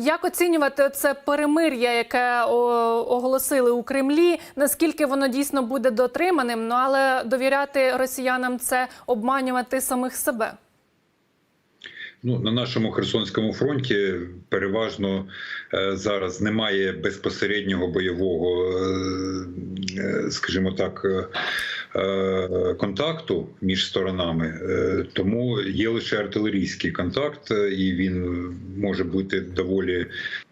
Як оцінювати це перемир'я, яке оголосили у Кремлі? Наскільки воно дійсно буде дотриманим? Ну але довіряти росіянам це обманювати самих себе. Ну, на нашому Херсонському фронті переважно е, зараз немає безпосереднього бойового, е, е, скажімо так, контакту між сторонами, Е, тому є лише артилерійський контакт, е, і він може бути доволі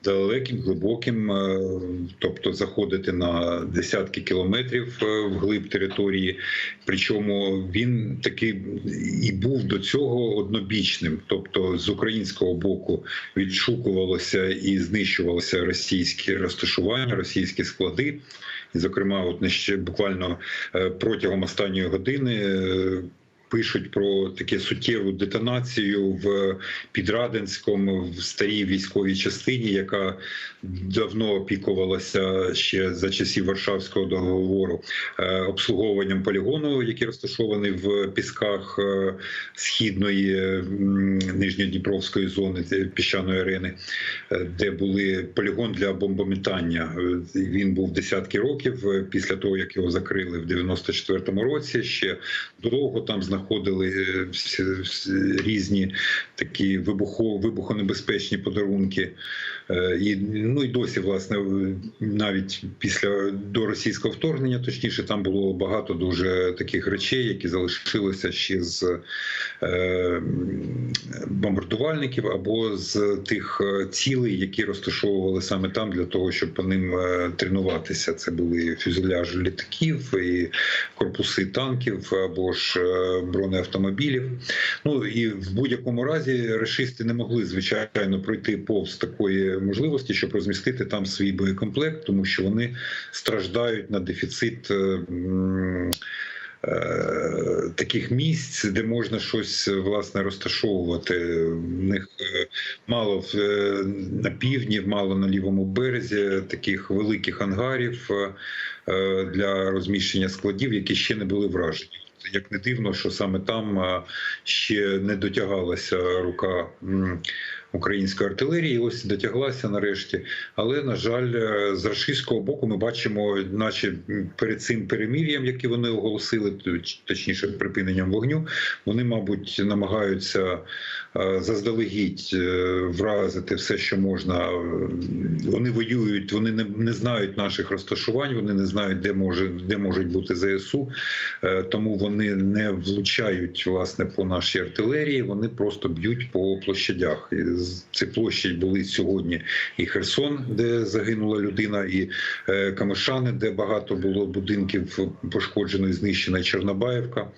далеким, глибоким, е, тобто заходити на десятки кілометрів е, вглиб території. Причому він такий і був до цього однобічним, тобто з українського боку відшукувалося і знищувалося російські розташування, російські склади. Зокрема, от нещ- буквально е, протягом останньої години. Е, Пишуть про таке суттєву детонацію в Підраденському в старій військовій частині, яка давно опікувалася ще за часів Варшавського договору е, обслуговуванням полігону, який розташований в пісках е, східної нижньодніпровської зони піщаної арени, е, де були полігон для бомбометання. Е, Він був десятки років е, після того, як його закрили в 94-му році. Ще довго там знаходили е, різні такі вибухо, вибухонебезпечні подарунки. Е, І ну і досі, власне, навіть після до російського вторгнення, точніше, там було багато дуже таких речей, які залишилися ще з е, бомбардувальників або з тих е, цілей, які розташовували саме там для того, щоб по ним тренуватися. Це були фюзеляжі літаків і корпуси танків або ж бронеавтомобілів. Ну і в будь-якому разі решисти не могли звичайно пройти повз такої можливості, щоб розмістити там свій боєкомплект, тому що вони страждають на дефіцит. е, е, Таких місць, де можна щось власне розташовувати. В них е, мало на півдні, мало на лівому березі таких великих ангарів для розміщення складів, які ще не були вражені. Як не дивно, що саме там ще не дотягалася рука української артилерії. Ось дотяглася нарешті. Але на жаль, е, з рашистського боку ми бачимо, наче перед цим перемір'ям, яке вони оголосили, точніше припиненням вогню, вони, мабуть, намагаються е, заздалегідь е, вразити все, що можна. Вони воюють, вони не, не знають наших розташувань, вони не знають, де може де можуть бути ЗСУ, тому вони не влучають власне по нашій артилерії. Вони просто б'ють по площадях. Ці площі були сьогодні і Херсон, де загинула людина, і е, Камишани, де багато було будинків пошкоджено і знищена Чорнобаївка,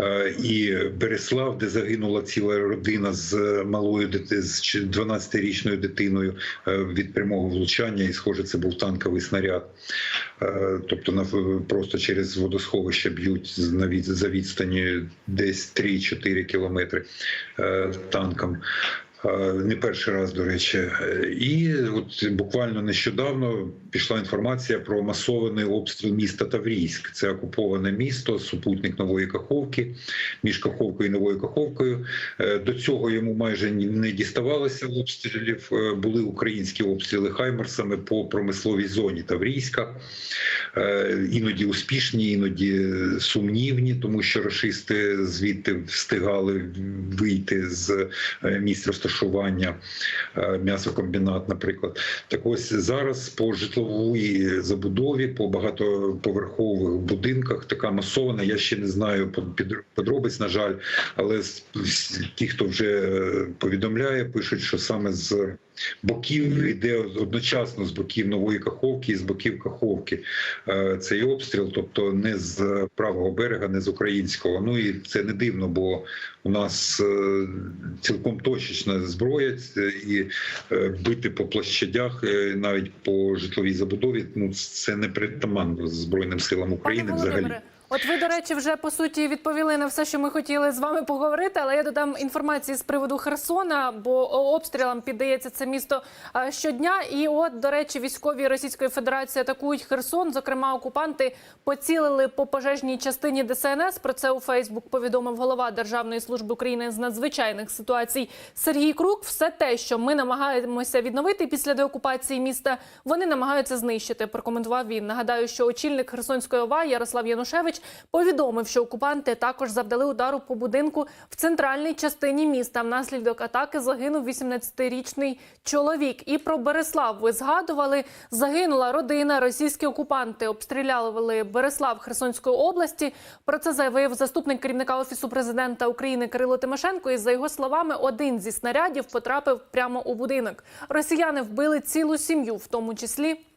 е, і Береслав, де загинула ціла родина з малою дити- з чи- 12-річною дитиною е, від прямого влучання, і схоже, це був танковий снаряд. Е, Тобто просто через водосховище б'ють з- на за відстані десь 3-4 кілометри е, танком. Не перший раз, до речі, і от буквально нещодавно пішла інформація про масований обстріл міста Таврійськ. Це окуповане місто, супутник нової Каховки, між Каховкою і новою Каховкою. Е, До цього йому майже не діставалося обстрілів. Е, Були українські обстріли хаймерсами по промисловій зоні Таврійська. Е, Іноді успішні, іноді сумнівні, тому що рашисти звідти встигали вийти з місць розташування м'ясокомбінат, наприклад. Так ось зараз по житловій забудові, по багатоповерхових будинках така масована. Я ще не знаю подробиць, на жаль, але ті, хто вже е, повідомляє, пишуть, що саме з боків йде одночасно з боків нової каховки і з боків каховки е, цей обстріл, тобто не з правого берега, не з українського. Ну і це не дивно, бо у нас е, цілком точечна зброя і е, бити по площадях, навіть по житловій забудові. Ну це не притаманно збройним силам України взагалі. От ви, до речі, вже по суті відповіли на все, що ми хотіли з вами поговорити. Але я додам інформації з приводу Херсона, бо обстрілам піддається це місто щодня. І от, до речі, військові Російської Федерації атакують Херсон. Зокрема, окупанти поцілили по пожежній частині ДСНС. Про це у Фейсбук повідомив голова Державної служби України з надзвичайних ситуацій Сергій Крук. Все те, що ми намагаємося відновити після деокупації міста, вони намагаються знищити. Прокоментував він. Нагадаю, що очільник Херсонської ОВА Ярослав Янушевич повідомив, що окупанти також завдали удару по будинку в центральній частині міста. Внаслідок атаки загинув 18-річний чоловік. І про Береслав ви згадували. Загинула родина. Російські окупанти обстріляли Береслав Херсонської області. Про це заявив заступник керівника офісу президента України Кирило Тимошенко. І за його словами, один зі снарядів потрапив прямо у будинок. Росіяни вбили цілу сім'ю, в тому числі.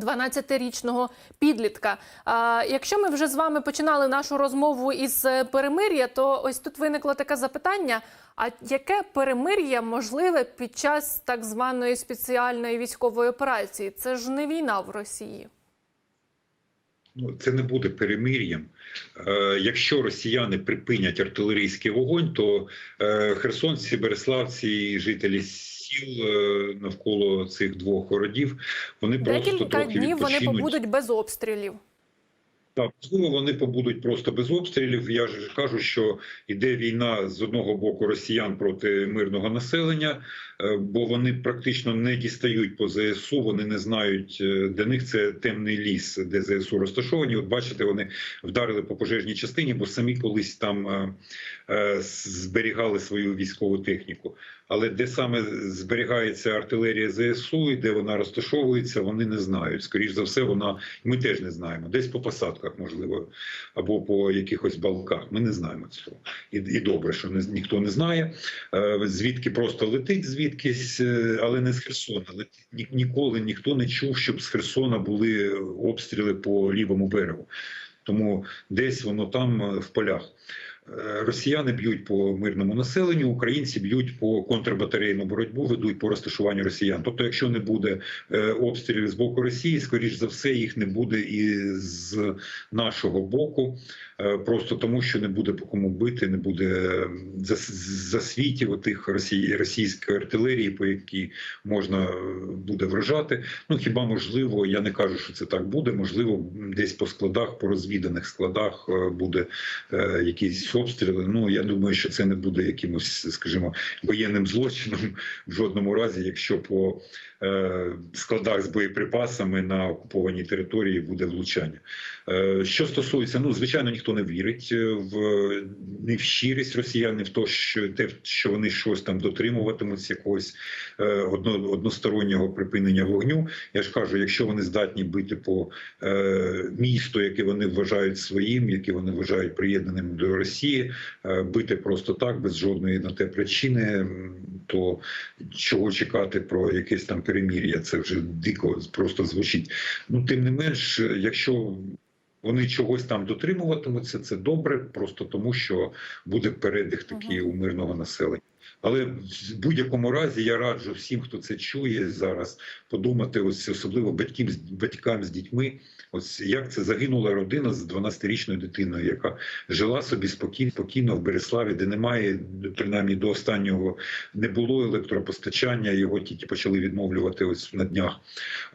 12-річного підлітка. А, якщо ми вже з вами починали нашу розмову із е, перемир'я, то ось тут виникло таке запитання: а яке перемир'я можливе під час так званої спеціальної військової операції? Це ж не війна в Росії. Ну, це не буде перемир'ям. Е, якщо росіяни припинять артилерійський вогонь, то е, херсонці, береславці і жителі сіл е, навколо цих двох городів вони просто Декілька трохи днів вони побудуть без обстрілів. Так, можливо, вони побудуть просто без обстрілів. Я ж кажу, що йде війна з одного боку росіян проти мирного населення, е, бо вони практично не дістають по ЗСУ. Вони не знають, е, для них це темний ліс, де ЗСУ розташовані. От бачите, вони вдарили по пожежній частині, бо самі колись там зберігали свою військову техніку. Але де саме зберігається артилерія ЗСУ і де вона розташовується, вони не знають. Скоріш за все, вона ми теж не знаємо. Десь по посадках, можливо, або по якихось балках. Ми не знаємо цього. І, і добре, що не, ніхто не знає. Е, Звідки просто летить звідкись, е, але не з Херсона. Летить. Ні- Ніколи ніхто не чув, щоб з Херсона були обстріли по лівому берегу. Тому десь воно там е, в полях. Росіяни б'ють по мирному населенню, українці б'ють по контрбатарейну боротьбу, ведуть по розташуванню росіян. Тобто, якщо не буде е, обстрілів з боку Росії, скоріш за все, їх не буде і з нашого боку, просто тому, що не буде по кому бити, не буде е, зас- засвітів росій, російської артилерії, по якій можна е, буде вражати. Ну хіба можливо, я не кажу, що це так буде. Можливо, десь по складах, по розвіданих складах е, буде е, якісь обстріли. Ну я думаю, що це не буде якимось, скажімо, воєнним злочином в жодному разі, якщо по е, складах з боєприпасами на окупованій території буде влучання. Е, Що стосується, ну звичайно, ніхто не вірить е, в не в щирість росіян, не в те, що те, що вони щось там дотримуватимуться якогось е, одно, одностороннього припинення вогню. Я ж кажу, якщо вони здатні бити по е, місту, яке вони вважають своїм, яке вони вважають приєднаним до Росії, е, бити просто так, без жодної на те причини, то чого чекати про якесь там перемір'я? Це вже дико просто звучить. Ну тим не менш, якщо вони чогось там дотримуватимуться, це добре, просто тому що буде передих такий у мирного населення. Але в будь-якому разі я раджу всім, хто це чує зараз, подумати, ось особливо батькам, з- батькам з дітьми, ось як це загинула родина з 12-річною дитиною, яка жила собі спокійно, спокійно в Береславі, де немає, принаймні до останнього не було електропостачання, його тільки почали відновлювати ось на днях.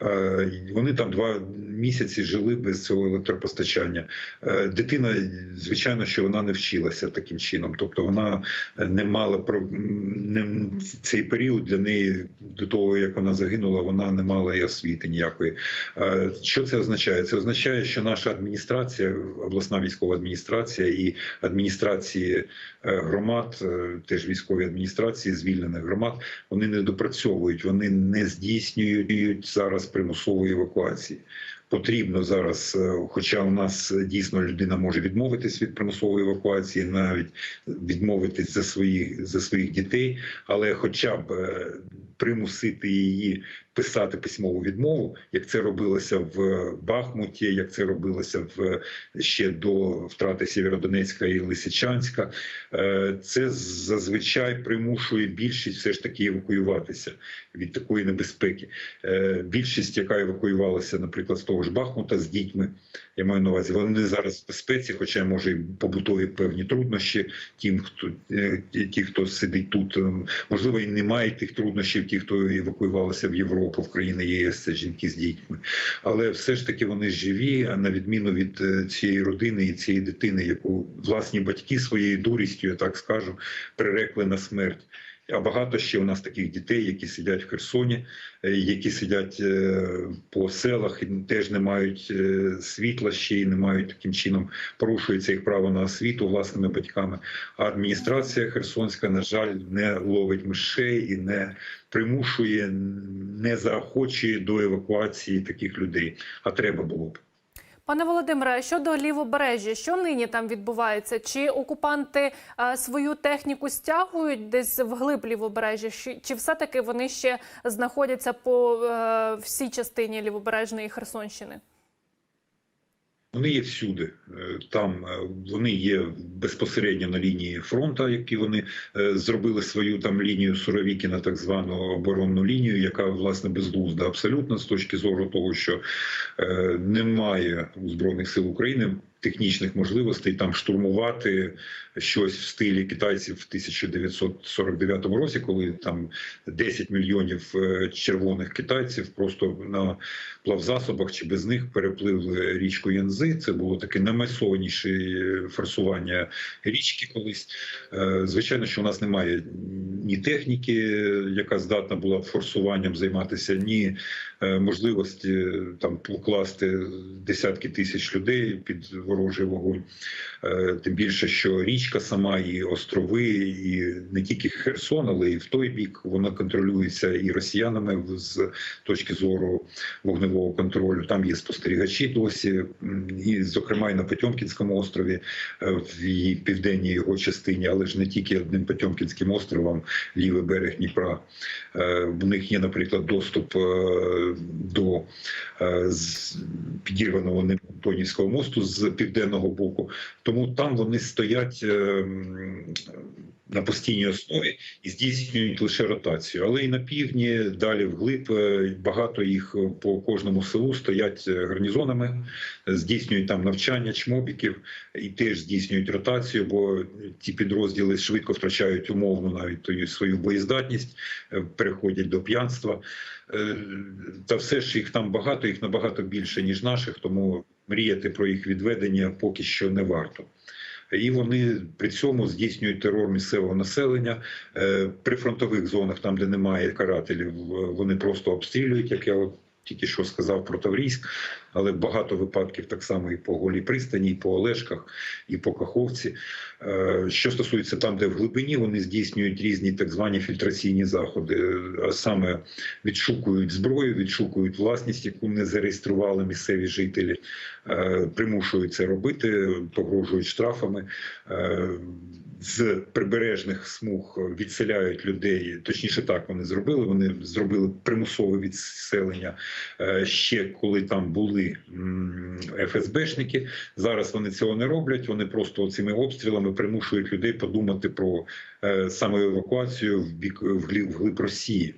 Е, Вони там два місяці жили без цього електропостачання. Е, Дитина, звичайно, що вона не вчилася таким чином, тобто вона не мала цей період для неї до того, як вона загинула, вона не мала і освіти ніякої. Е, Що це означає? Це означає, що наша адміністрація, обласна військова адміністрація і адміністрації е, громад, е, теж військові адміністрації звільнених громад, вони не допрацьовують, вони не здійснюють зараз примусової евакуації. Потрібно зараз, е, хоча у нас е, дійсно людина може відмовитись від примусової евакуації, навіть відмовитись за своїх за своїх дітей, але хоча б е, примусити її писати письмову відмову, як це робилося в Бахмуті, як це робилося в ще до втрати Сєвєродонецька і Лисичанська. Е, Це зазвичай примушує більшість все ж таки евакуюватися від такої небезпеки. Е, Більшість, яка евакуювалася, наприклад, з того ж Бахмута з дітьми, я маю на увазі, вони зараз в безпеці, хоча може і побутові певні труднощі. Тим, хто е, ті, хто сидить тут, ем, можливо, і немає тих труднощів, ті, хто евакуювалися в Європу, в країни ЄС, це жінки з дітьми. Але все ж таки вони живі, а на відміну від е, цієї родини і цієї дитини, яку власні батьки своєю дурістю, я так скажу, прирекли на смерть. А багато ще у нас таких дітей, які сидять в Херсоні, е, які сидять е, по селах і теж не мають е, світла ще й не мають таким чином порушується їх право на освіту власними батьками. А адміністрація Херсонська, на жаль, не ловить мишей і не примушує, не заохочує до евакуації таких людей. А треба було б. Пане Володимире, щодо лівобережжя, що нині там відбувається? Чи окупанти е, свою техніку стягують десь вглиб лівобережжя? Чи все-таки вони ще знаходяться по е, всій частині лівобережної Херсонщини? Вони є всюди. Е, Там е, вони є безпосередньо на лінії фронту, які вони е, зробили свою там лінію Суровікіна, так звану оборонну лінію, яка власне безглузда абсолютно з точки зору того, що немає у збройних сил України технічних можливостей там штурмувати щось в стилі китайців в 1949 році, коли там 10 мільйонів е, червоних китайців просто на плавзасобах чи без них перепливли річку Янзи. Це було таке наймасованіше форсування річки колись. Е, Звичайно, що у нас немає ні техніки, яка здатна була форсуванням займатися, ні е, можливості там покласти десятки тисяч людей під ворожий вогонь. Е, Тим більше, що річка сама і острови, і не тільки Херсон, але і в той бік вона контролюється і росіянами з точки зору вогневого контролю. Там є спостерігачі досі, і зокрема і на Потьомкінському острові е, в її південній його частині, але ж не тільки одним Потьомкінським островом, лівий берег Дніпра. Е, В них є, наприклад, доступ до підірваного ним Антонівського мосту з південного боку. Тому там вони стоять е, на постійній основі і здійснюють лише ротацію. Але і на півдні, далі вглиб, е, багато їх по кожному селу стоять е, гарнізонами, е, здійснюють там навчання чмобіків і теж здійснюють ротацію, бо ті підрозділи швидко втрачають умовно навіть тою свою боєздатність, е, переходять до п'янства. Е, Та все ж їх там багато, їх набагато більше ніж наших, тому мріяти про їх відведення поки що не варто. І вони при цьому здійснюють терор місцевого населення Е, при фронтових зонах, там де немає карателів, вони просто обстрілюють, як я тільки що сказав про Таврійськ, але багато випадків так само і по голій пристані, і по Олешках, і по Каховці. Е, Що стосується там, де в глибині, вони здійснюють різні так звані фільтраційні заходи, е, саме відшукують зброю, відшукують власність, яку не зареєстрували місцеві жителі, е, примушують це робити, погрожують штрафами. З прибережних смуг відселяють людей, точніше так вони зробили. Вони зробили примусове відселення е, ще коли там були ФСБшники. Зараз вони цього не роблять. Вони просто цими обстрілами примушують людей подумати про е, саме евакуацію в бік вглиб, вглиб Росії.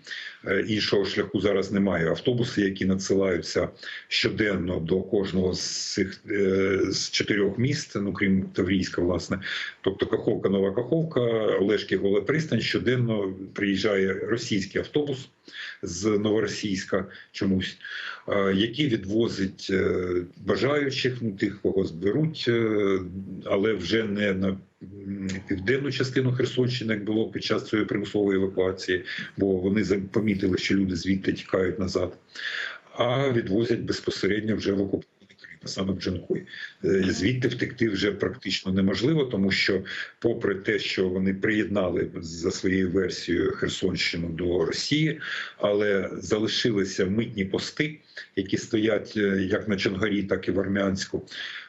Е, Іншого шляху зараз немає. Автобуси, які надсилаються щоденно до кожного з цих з чотирьох міст, ну крім Таврійська, власне, тобто Каховка, Нова Каховка, Олешки, Голе Пристань. Щоденно приїжджає російський автобус з Новоросійська чомусь, е, який відвозить е, бажаючих, ну тих, кого зберуть, е, але вже не на південну частину Херсонщини, як було під час цієї примусової евакуації, бо вони помітили, що люди звідти тікають назад, а відвозять безпосередньо вже в Крим. Саме в Джанкой. Е, Звідти втекти вже практично неможливо, тому що, попри те, що вони приєднали за своєю версією Херсонщину до Росії, але залишилися митні пости, які стоять е, як на Чонгарі, так і в Армянську.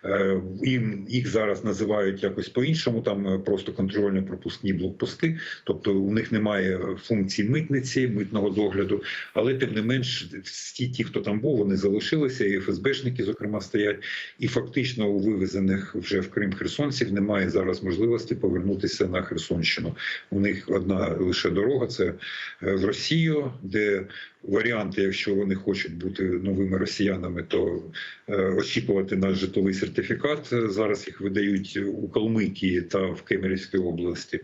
Е, Їм їх зараз називають якось по-іншому, там е, просто контрольно-пропускні блокпости. Тобто у них немає функцій митниці, митного догляду, але тим не менш, всі ті, хто там був, вони залишилися, і ФСБшники, зокрема, стоять. І фактично у вивезених вже в Крим херсонців немає зараз можливості повернутися на Херсонщину. У них одна лише дорога це в Росію, де варіанти, якщо вони хочуть бути новими росіянами, то е, очікувати на житловий сертифікат. Зараз їх видають у Калмикії та в Кемерівській області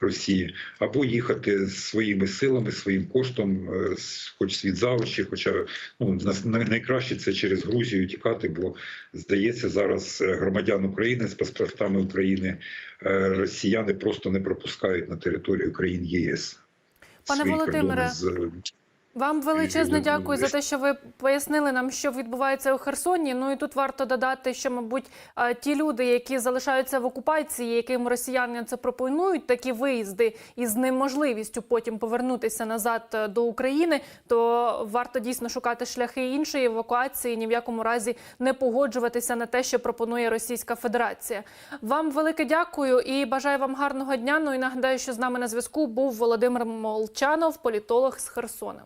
Росії, або їхати своїми силами, своїм коштом, е, хоч світ за очі, хоча ну найкраще це через Грузію тікати, бо здається, зараз е, громадян України з паспортами України росіяни просто не пропускають на територію країн ЄС. Пане Володимире, з Вам величезне дякую за те, що ви пояснили нам, що відбувається у Херсоні. Ну і тут варто додати, що, мабуть, ті люди, які залишаються в окупації, яким росіяни це пропонують, такі виїзди із неможливістю потім повернутися назад е, до України, то варто дійсно шукати шляхи іншої евакуації, ні в якому разі не погоджуватися на те, що пропонує Російська Федерація. Вам велике дякую і бажаю вам гарного дня. Ну і нагадаю, що з нами на зв'язку був Володимир Молчанов, політолог з Херсона.